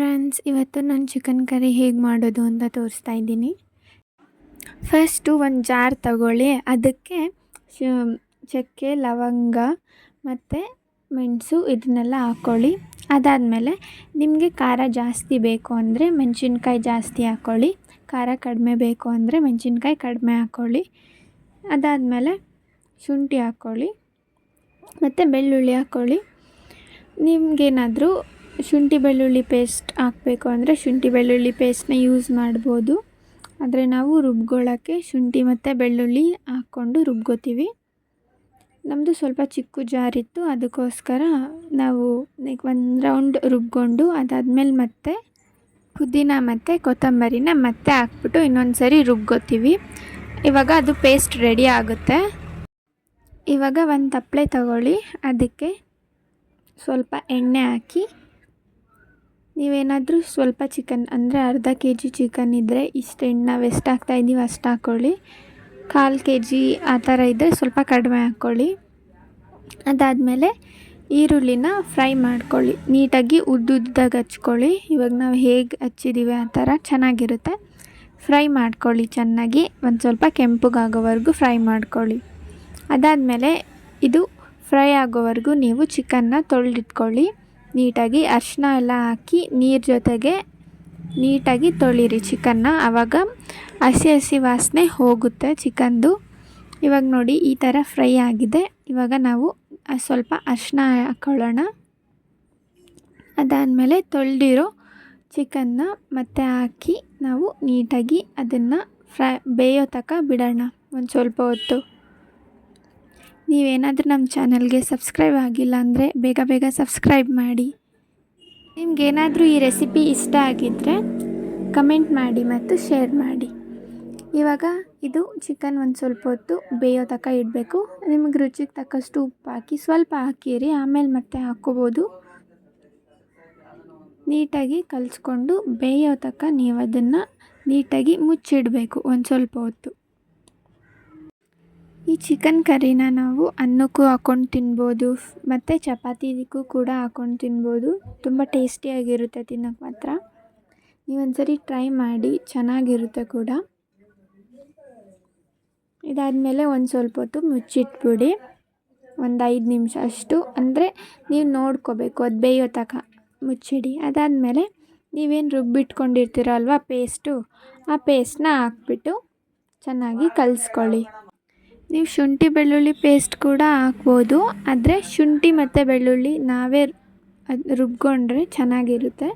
Friends ಇವತ್ತು ನಾನು chicken curry ಹೇಗೆ ಮಾಡೋದು ಅಂತ ತೋರಿಸ್ತಾ ಇದ್ದೀನಿ. ಫಸ್ಟು ಒಂದು ಜಾರ್ ತಗೊಳ್ಳಿ. ಅದಕ್ಕೆ ಚಕ್ಕೆ, ಲವಂಗ ಮತ್ತು ಮೆಣಸು ಇದನ್ನೆಲ್ಲ ಹಾಕ್ಕೊಳ್ಳಿ ಅದಾದಮೇಲೆ ನಿಮಗೆ ಖಾರ ಜಾಸ್ತಿ ಬೇಕು ಅಂದರೆ ಮೆಣಸಿನ್ಕಾಯಿ ಜಾಸ್ತಿ ಹಾಕ್ಕೊಳ್ಳಿ ಖಾರ ಕಡಿಮೆ ಬೇಕು ಅಂದರೆ ಮೆಣಸಿನ್ಕಾಯಿ ಕಡಿಮೆ ಹಾಕ್ಕೊಳ್ಳಿ ಅದಾದಮೇಲೆ ಶುಂಠಿ ಹಾಕ್ಕೊಳ್ಳಿ ಮತ್ತು ಬೆಳ್ಳುಳ್ಳಿ ಹಾಕ್ಕೊಳ್ಳಿ ನಿಮಗೇನಾದರೂ ಶುಂಠಿ ಬೆಳ್ಳುಳ್ಳಿ ಪೇಸ್ಟ್ ಹಾಕಬೇಕು ಅಂದರೆ ಶುಂಠಿ ಬೆಳ್ಳುಳ್ಳಿ ಪೇಸ್ಟ್ನ ಯೂಸ್ ಮಾಡ್ಬೋದು. ಆದರೆ ನಾವು ರುಬ್ಕೊಳ್ಳೋಕ್ಕೆ ಶುಂಠಿ ಮತ್ತು ಬೆಳ್ಳುಳ್ಳಿ ಹಾಕ್ಕೊಂಡು ರುಬ್ಕೋತೀವಿ ನಮ್ಮದು ಸ್ವಲ್ಪ ಚಿಕ್ಕ ಜಾರಿತ್ತು ಅದಕ್ಕೋಸ್ಕರ ನಾವು ಲೈಕ್ ಒಂದು ರೌಂಡ್ ರುಬ್ಕೊಂಡು ಅದಾದಮೇಲೆ ಮತ್ತೆ ಪುದೀನ ಮತ್ತು ಕೊತ್ತಂಬರಿನ ಮತ್ತೆ ಹಾಕ್ಬಿಟ್ಟು ಇನ್ನೊಂದು ಸರಿ ರುಬ್ಕೋತೀವಿ ಇವಾಗ ಅದು ಪೇಸ್ಟ್ ರೆಡಿ ಆಗುತ್ತೆ. ಇವಾಗ ಒಂದು ತಪ್ಪಲೆ ತಗೊಳ್ಳಿ, ಅದಕ್ಕೆ ಸ್ವಲ್ಪ ಎಣ್ಣೆ ಹಾಕಿ ನೀವೇನಾದರೂ ಸ್ವಲ್ಪ ಚಿಕನ್, ಅಂದರೆ ಅರ್ಧ ಕೆ ಜಿ ಚಿಕನ್ ಇದ್ದರೆ ಇಷ್ಟು ಎಣ್ಣೆ ನಾವು ಎಷ್ಟು ಹಾಕ್ತಾಯಿದ್ದೀವಿ ಅಷ್ಟು ಹಾಕ್ಕೊಳ್ಳಿ ಕಾಲು ಕೆ ಜಿ ಆ ಥರ ಇದ್ದರೆ ಸ್ವಲ್ಪ ಕಡಿಮೆ ಹಾಕ್ಕೊಳ್ಳಿ ಅದಾದಮೇಲೆ ಈರುಳ್ಳಿನ ಫ್ರೈ ಮಾಡ್ಕೊಳ್ಳಿ. ನೀಟಾಗಿ ಉದ್ದುದ್ದಾಗಿ ಹಚ್ಕೊಳ್ಳಿ. ಇವಾಗ ನಾವು ಹೇಗೆ ಹಚ್ಚಿದ್ದೀವಿ ಆ ಥರ ಚೆನ್ನಾಗಿರುತ್ತೆ. ಫ್ರೈ ಮಾಡ್ಕೊಳ್ಳಿ ಚೆನ್ನಾಗಿ. ಒಂದು ಸ್ವಲ್ಪ ಕೆಂಪಗಾಗೋವರೆಗೂ ಫ್ರೈ ಮಾಡ್ಕೊಳ್ಳಿ. ಅದಾದಮೇಲೆ ಇದು ಫ್ರೈ ಆಗೋವರೆಗೂ ನೀವು ಚಿಕನ್ನ ತೊಳೆದಿಟ್ಕೊಳ್ಳಿ. ನೀಟಾಗಿ ಅರಿಶಿನ ಎಲ್ಲ ಹಾಕಿ ನೀರು ಜೊತೆಗೆ ನೀಟಾಗಿ ತೊಳಿರಿ ಚಿಕನ್ನ. ಆವಾಗ ಹಸಿ ಹಸಿ ವಾಸನೆ ಹೋಗುತ್ತೆ ಚಿಕನ್ದು. ಇವಾಗ ನೋಡಿ ಈ ಥರ ಫ್ರೈ ಆಗಿದೆ. ಇವಾಗ ನಾವು ಸ್ವಲ್ಪ ಅರಿಶಿನ ಹಾಕ್ಕೊಳ್ಳೋಣ ಅದಾದಮೇಲೆ ತೊಳೆದಿರೋ ಚಿಕನ್ನ ಮತ್ತೆ ಹಾಕಿ ನಾವು ನೀಟಾಗಿ ಅದನ್ನು ಫ್ರೈ ಬೇಯೋ ತನಕ ಬಿಡೋಣ. ಒಂದು ಸ್ವಲ್ಪ ಹೊತ್ತು. ನೀವೇನಾದರೂ ನಮ್ಮ ಚಾನಲ್ಗೆ ಸಬ್ಸ್ಕ್ರೈಬ್ ಆಗಿಲ್ಲ ಅಂದರೆ ಬೇಗ ಬೇಗ ಸಬ್ಸ್ಕ್ರೈಬ್ ಮಾಡಿ. ನಿಮ್ಗೇನಾದರೂ ಈ ರೆಸಿಪಿ ಇಷ್ಟ ಆಗಿದ್ದರೆ ಕಮೆಂಟ್ ಮಾಡಿ ಮತ್ತು ಶೇರ್ ಮಾಡಿ. ಇವಾಗ ಇದು ಚಿಕನ್ ಒಂದು ಸ್ವಲ್ಪ ಹೊತ್ತು ಬೇಯೋ ತನಕ ಇಡಬೇಕು. ನಿಮಗೆ ರುಚಿಗೆ ತಕ್ಕಷ್ಟು ಉಪ್ಪು ಹಾಕಿ ಸ್ವಲ್ಪ ಹಾಕಿರಿ, ಆಮೇಲೆ ಮತ್ತೆ ಹಾಕ್ಕೋಬೋದು. ನೀಟಾಗಿ ಕಲಿಸ್ಕೊಂಡು ಬೇಯೋ ತನಕ ನೀವು ಅದನ್ನು ನೀಟಾಗಿ ಮುಚ್ಚಿಡಬೇಕು ಒಂದು ಸ್ವಲ್ಪ ಹೊತ್ತು. ಈ ಚಿಕನ್ ಕರಿನ ನಾವು ಅನ್ನಕ್ಕೂ ಹಾಕೊಂಡು ತಿನ್ಬೋದು, ಮತ್ತು ಚಪಾತಿಗೂ ಕೂಡ ಹಾಕೊಂಡು ತಿನ್ಬೋದು. ತುಂಬ ಟೇಸ್ಟಿಯಾಗಿರುತ್ತೆ ತಿನ್ನೋಕ್ಕೆ ಮಾತ್ರ. ನೀವೊಂದ್ಸರಿ ಟ್ರೈ ಮಾಡಿ, ಚೆನ್ನಾಗಿರುತ್ತೆ ಕೂಡ. ಇದಾದಮೇಲೆ ಒಂದು ಸ್ವಲ್ಪ ಹೊತ್ತು ಮುಚ್ಚಿಟ್ಬಿಡಿ. ಒಂದು ಐದು ನಿಮಿಷ ಅಷ್ಟು. ಅಂದರೆ ನೀವು ನೋಡ್ಕೋಬೇಕು, ಅದು ಬೇಯೋ ತನಕ ಮುಚ್ಚಿಡಿ. ಅದಾದಮೇಲೆ ನೀವೇನು ರುಬ್ಬಿಟ್ಕೊಂಡಿರ್ತೀರಲ್ವ ಪೇಸ್ಟು ಆ ಪೇಸ್ಟನ್ನ ಹಾಕ್ಬಿಟ್ಟು ಚೆನ್ನಾಗಿ ಕಲಿಸ್ಕೊಳ್ಳಿ. ನೀವು ಶುಂಠಿ, ಬೆಳ್ಳುಳ್ಳಿ ಪೇಸ್ಟ್ ಕೂಡ ಹಾಕ್ಬೋದು. ಆದರೆ ಶುಂಠಿ ಮತ್ತು ಬೆಳ್ಳುಳ್ಳಿ ನಾವೇ ಅದು ರುಬ್ಕೊಂಡ್ರೆ ಚೆನ್ನಾಗಿರುತ್ತೆ.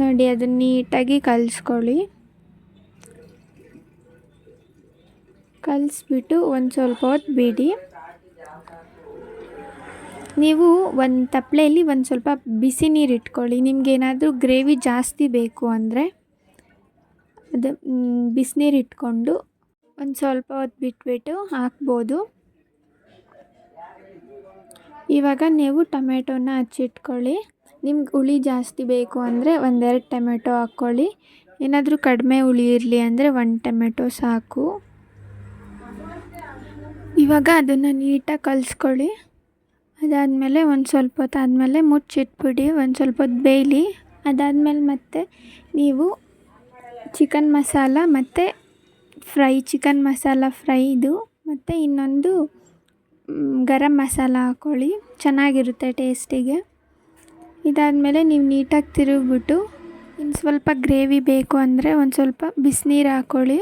ನೋಡಿ, ಅದನ್ನು ನೀಟಾಗಿ ಕಲಿಸ್ಕೊಳ್ಳಿ. ಕಲಿಸ್ಬಿಟ್ಟು ಒಂದು ಸ್ವಲ್ಪ ಹೊತ್ತು ಬಿಡಿ. ನೀವು ಒಂದು ತಪ್ಪಲೆಯಲ್ಲಿ ಒಂದು ಸ್ವಲ್ಪ ಬಿಸಿ ನೀರು ಇಟ್ಕೊಳ್ಳಿ. ನಿಮಗೇನಾದರೂ ಗ್ರೇವಿ ಜಾಸ್ತಿ ಬೇಕು ಅಂದರೆ ಅದು ಬಿಸಿನೀರು ಇಟ್ಕೊಂಡು ಒಂದು ಸ್ವಲ್ಪ ಹೊತ್ತು ಬಿಟ್ಬಿಟ್ಟು ಹಾಕ್ಬೋದು. ಇವಾಗ ನೀವು ಟೊಮೆಟೊನ ಹಚ್ಚಿಟ್ಕೊಳ್ಳಿ. ನಿಮ್ಗೆ ಹುಳಿ ಜಾಸ್ತಿ ಬೇಕು ಅಂದರೆ ಒಂದೆರಡು ಟೊಮೆಟೊ ಹಾಕ್ಕೊಳ್ಳಿ. ಏನಾದರೂ ಕಡಿಮೆ ಹುಳಿ ಇರಲಿ ಅಂದರೆ ಒಂದು ಟೊಮೆಟೊ ಸಾಕು. ಇವಾಗ ಅದನ್ನು ನೀಟಾಗಿ ಕಲಿಸ್ಕೊಳ್ಳಿ. ಅದಾದಮೇಲೆ ಒಂದು ಸ್ವಲ್ಪ ಹೊತ್ತು ಆದಮೇಲೆ ಮುಚ್ಚಿಟ್ಬಿಡಿ, ಒಂದು ಸ್ವಲ್ಪ ಹೊತ್ತು ಬೇಯಲಿ. ಅದಾದಮೇಲೆ ಮತ್ತೆ ನೀವು ಚಿಕನ್ ಮಸಾಲ ಮತ್ತು ಫ್ರೈ, ಚಿಕನ್ ಮಸಾಲ ಫ್ರೈ ಇದು. ಮತ್ತು ಇನ್ನೊಂದು ಗರಂ ಮಸಾಲ ಹಾಕ್ಕೊಳ್ಳಿ ಚೆನ್ನಾಗಿರುತ್ತೆ ಟೇಸ್ಟಿಗೆ. ಇದಾದಮೇಲೆ ನೀವು ನೀಟಾಗಿ ತಿರುಗಿಬಿಟ್ಟು ಇನ್ನು ಸ್ವಲ್ಪ ಗ್ರೇವಿ ಬೇಕು ಅಂದರೆ ಒಂದು ಸ್ವಲ್ಪ ಬಿಸಿನೀರು ಹಾಕ್ಕೊಳ್ಳಿ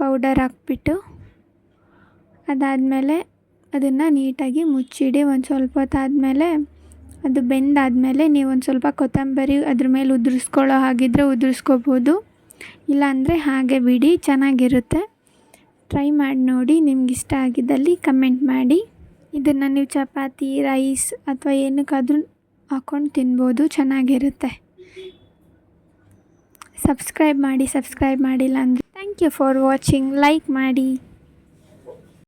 ಪೌಡರ್ ಹಾಕ್ಬಿಟ್ಟು. ಅದಾದಮೇಲೆ ಅದನ್ನು ನೀಟಾಗಿ ಮುಚ್ಚಿಡಿ. ಒಂದು ಸ್ವಲ್ಪ ಹೊತ್ತಾದಮೇಲೆ ಅದು ಬೆಂದಾದಮೇಲೆ ನೀವು ಒಂದು ಸ್ವಲ್ಪ ಕೊತ್ತಂಬರಿ ಅದ್ರ ಮೇಲೆ ಉದುರಿಸ್ಕೊಳ್ಳೋ ಹಾಗಿದ್ರೆ ಉದುರಿಸ್ಕೋಬೋದು. ಇಲ್ಲಾಂದರೆ ಹಾಗೆ ಬಿಡಿ, ಚೆನ್ನಾಗಿರುತ್ತೆ. ಟ್ರೈ ಮಾಡಿ ನೋಡಿ ನಿಮ್ಗೆ ಇಷ್ಟ ಆಗಿದ್ದಲ್ಲಿ ಕಮೆಂಟ್ ಮಾಡಿ. ಇದನ್ನು ನೀವು ಚಪಾತಿ ರೈಸ್ ಅಥವಾ ಏನಕ್ಕಾದರೂ ಹಾಕ್ಕೊಂಡು ತಿನ್ಬೋದು, ಚೆನ್ನಾಗಿರುತ್ತೆ. ಸಬ್ಸ್ಕ್ರೈಬ್ ಮಾಡಿ ಸಬ್ಸ್ಕ್ರೈಬ್ ಮಾಡಿಲ್ಲ ಅಂದರೆ thank you for watching like ಮಾಡಿ.